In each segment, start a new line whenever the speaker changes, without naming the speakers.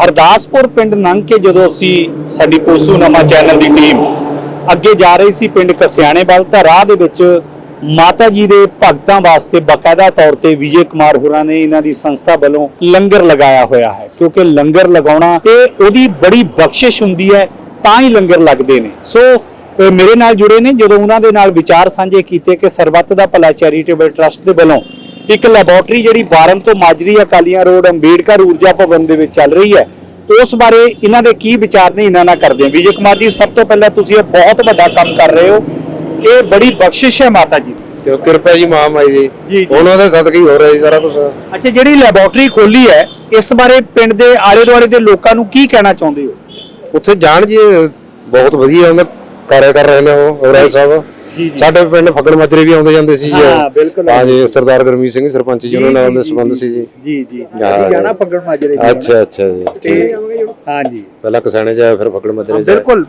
ਹਰਦਾਸਪੁਰ ਪਿੰਡ ਲੰਘ ਕੇ ਜਦੋਂ ਅਸੀਂ ਸਾਡੀ ਪੋਸੂ ਨਮਾ ਚੈਨਲ ਦੀ ਟੀਮ ਅੱਗੇ ਜਾ ਰਹੀ ਸੀ ਪਿੰਡ ਕਸਿਆਣੇ ਵੱਲ, ਤਾਂ ਰਾਹ ਦੇ ਵਿੱਚ ਮਾਤਾ ਜੀ ਦੇ ਭਗਤਾਂ ਵਾਸਤੇ ਬਕਾਇਦਾ ਤੌਰ ਤੇ ਵਿਜੇ ਕੁਮਾਰ ਹੋਰਾਂ ਨੇ ਇਹਨਾਂ ਦੀ ਸੰਸਥਾ ਵੱਲੋਂ ਲੰਗਰ ਲਗਾਇਆ ਹੋਇਆ ਹੈ। ਕਿਉਂਕਿ ਲੰਗਰ ਲਗਾਉਣਾ ਇਹ ਉਹਦੀ ਬੜੀ ਬਖਸ਼ਿਸ਼ ਹੁੰਦੀ ਹੈ, ਤਾਂ ਹੀ ਲੰਗਰ ਲੱਗਦੇ ਨੇ। ਸੋ ਮੇਰੇ ਨਾਲ ਜੁੜੇ ਨੇ। ਜਦੋਂ ਉਹਨਾਂ ਦੇ ਨਾਲ ਵਿਚਾਰ ਸਾਂਝੇ ਕੀਤੇ ਕਿ ਸਰਬੱਤ ਦਾ ਭਲਾ ਚੈਰੀਟੇਬਲ ਟਰਸਟ ਦੇ ਵੱਲੋਂ ਇੱਕ ਲੈਬੋਰਟਰੀ ਜਿਹੜੀ ਬਾਰਨ ਤੋਂ ਮਾਜਰੀ ਅਕਾਲੀਆਂ ਰੋਡ ਅੰਬੇਡਕਰ ਊਰਜਾ ਭਵਨ ਦੇ ਵਿੱਚ ਚੱਲ ਰਹੀ ਹੈ। ਉਸ ਬਾਰੇ ਇਹਨਾਂ ਦੇ ਕੀ ਵਿਚਾਰ ਨੇ ਇਹਨਾਂ ਨਾਲ ਕਰਦੇ ਹਾਂ। ਵਿਜੇ ਕੁਮਾਰ ਜੀ ਸਭ ਤੋਂ ਪਹਿਲਾਂ ਤੁਸੀਂ ਇਹ ਬਹੁਤ ਵੱਡਾ ਕੰਮ ਕਰ ਰਹੇ ਹੋ। ਇਹ ਬੜੀ ਬਖਸ਼ਿਸ਼ ਹੈ ਮਾਤਾ ਜੀ।
ਤੇ ਕਿਰਪਾ ਜੀ ਦੀ।
ਜੀ।
ਉਹਨਾਂ ਦੇ ਸਦਕੇ ਹੀ ਹੋ ਰਿਹਾ ਜੀ ਸਾਰਾ ਕੁਝ
ਅੱਛਾ ਜਿਹੜੀ ਲੈਬੋਰਟਰੀ ਖੋਲੀ ਹੈ ਇਸ ਬਾਰੇ ਪਿੰਡ ਦੇ ਆਲੇ ਦੁਆਲੇ ਦੇ ਲੋਕਾਂ ਨੂੰ ਕੀ ਕਹਿਣਾ ਚਾਹੁੰਦੇ ਹੋ?
ਉੱਥੇ ਜਾਣ ਜੀ ਬਹੁਤ ਵਧੀਆ ਉਹਨਾਂ ਕਾਰਿਆ ਕਰ ਰਹੇ ਨੇ ਉਹ ਰਾਏ ਸਾਹਿਬ। ਸਾਡੇ ਪਿੰਡ ਫਕੜ ਮਾਜਰੇ ਵੀ ਆਉਂਦੇ ਜਾਂਦੇ ਸੀ ਜੀ।
ਹਾਂ, ਬਿਲਕੁਲ।
ਹਾਂ ਜੀ ਸਰਦਾਰ ਗਰਮੀਤ ਸਿੰਘ ਸਰਪੰਚ ਜੀ ਉਹਨਾਂ ਨਾਲ ਉਹਦੇ ਸੰਬੰਧ ਸੀ ਜੀ।
ਜੀ ਜੀ ਅਸੀਂ ਜਾਣਾ
ਜੀ।
ਫੱਗੜ ਮਾਜਰੇ
ਅੱਛਾ ਅੱਛਾ ਜੀ। ਠੀਕ।
ਹਾਂ ਜੀ।
ਪਹਿਲਾਂ ਕਸਾਣੇ ਜਾਇਆ ਫਿਰ ਫਕੜ ਮਾਜਰੇ ਜਾਇਆ।
ਬਿਲਕੁਲ।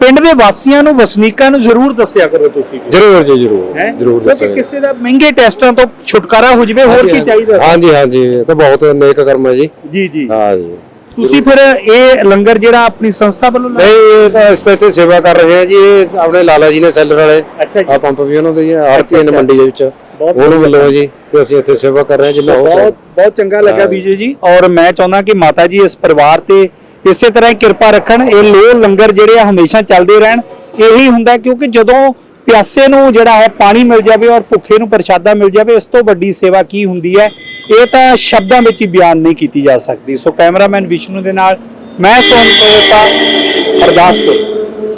ਪਿੰਡ ਦੇ ਵਾਸੀਆਂ ਨੂੰ ਵਸਨੀਕਾਂ ਨੂੰ ਜ਼ਰੂਰ ਦੱਸਿਆ ਕਰੋ ਤੁਸੀਂ
ਜਰੂਰ ਜੀ ਜਰੂਰ। ਜਰੂਰ ਦੱਸਾਂਗੇ
ਕਿਸੇ ਦਾ ਮਹਿੰਗੇ ਟੈਸਟਾਂ ਤੋਂ ਛੁਟਕਾਰਾ ਹੋ ਜਵੇ ਹੋਰ ਕੀ ਚਾਹੀਦਾ
ਹਾਂ ਜੀ ਹਾਂ ਜੀ ਇਹ ਤਾਂ ਬਹੁਤ ਨੇਕ ਕਰਮ ਹੈ ਜੀ।
ਜੀ ਜੀ।
ਹਾਂ ਜੀ।
ਤੁਸੀਂ ਫਿਰ ਇਹ ਲੰਗਰ ਜਿਹੜਾ ਆਪਣੀ ਸੰਸਥਾ ਵੱਲੋਂ
ਨਹੀਂ ਇਹ ਤਾਂ ਇਸ ਤਾਂ ਇੱਥੇ ਸੇਵਾ ਕਰ ਰਹੇ ਆ ਜੀ ਇਹ ਆਪਣੇ ਲਾਲਾ ਜੀ ਨੇ ਸੈਲਰ ਵਾਲੇ ਆ ਪੰਪ ਵੀ ਉਹਨਾਂ ਦੇ ਹੀ ਆ, ਚੀਜ਼ ਮੰਡੀ ਦੇ ਵਿੱਚ।
ਬਹੁਤ
ਉਹਨਾਂ ਵੱਲੋਂ ਜੀ ਤੇ ਅਸੀਂ ਇੱਥੇ ਸੇਵਾ ਕਰ ਰਹੇ ਹਾਂ ਜਿੰਨਾ
ਬਹੁਤ ਬਹੁਤ ਚੰਗਾ ਲੱਗਾ। ਵਿਜੇ ਜੀ। ਔਰ ਮੈਂ ਚਾਹੁੰਦਾ ਕਿ ਮਾਤਾ ਜੀ ਇਸ ਪਰਿਵਾਰ ਤੇ ਇਸੇ ਤਰ੍ਹਾਂ ਹੀ ਕਿਰਪਾ ਰੱਖਣ ਇਹ ਲੋ ਲੰਗਰ ਜਿਹੜੇ ਆ ਹਮੇਸ਼ਾ ਚੱਲਦੇ ਰਹਿਣ। ਇਹੀ ਹੁੰਦਾ ਕਿਉਂਕਿ ਜਦੋਂ ਪਿਆਸੇ ਨੂੰ ਜਿਹੜਾ ਹੈ ਪਾਣੀ ਮਿਲ ਜਾਵੇ ਔਰ ਭੁੱਖੇ ਨੂੰ ਪ੍ਰਸ਼ਾਦਾ ਮਿਲ ਜਾਵੇ ਇਸ ਤੋਂ ਵੱਡੀ ਸੇਵਾ ਕੀ ਹੁੰਦੀ ਹੈ? ਇਹ ਤਾਂ ਸ਼ਬਦਾਂ ਵਿੱਚ ਹੀ ਬਿਆਨ ਨਹੀਂ ਕੀਤੀ ਜਾ ਸਕਦੀ। ਸੋ ਕੈਮਰਾਮੈਨ ਵਿਸ਼ਨੂੰ ਦੇ ਨਾਲ ਮੈਂ ਸੋਨ ਕੋਤਾ ਅਰਦਾਸਪੁਰ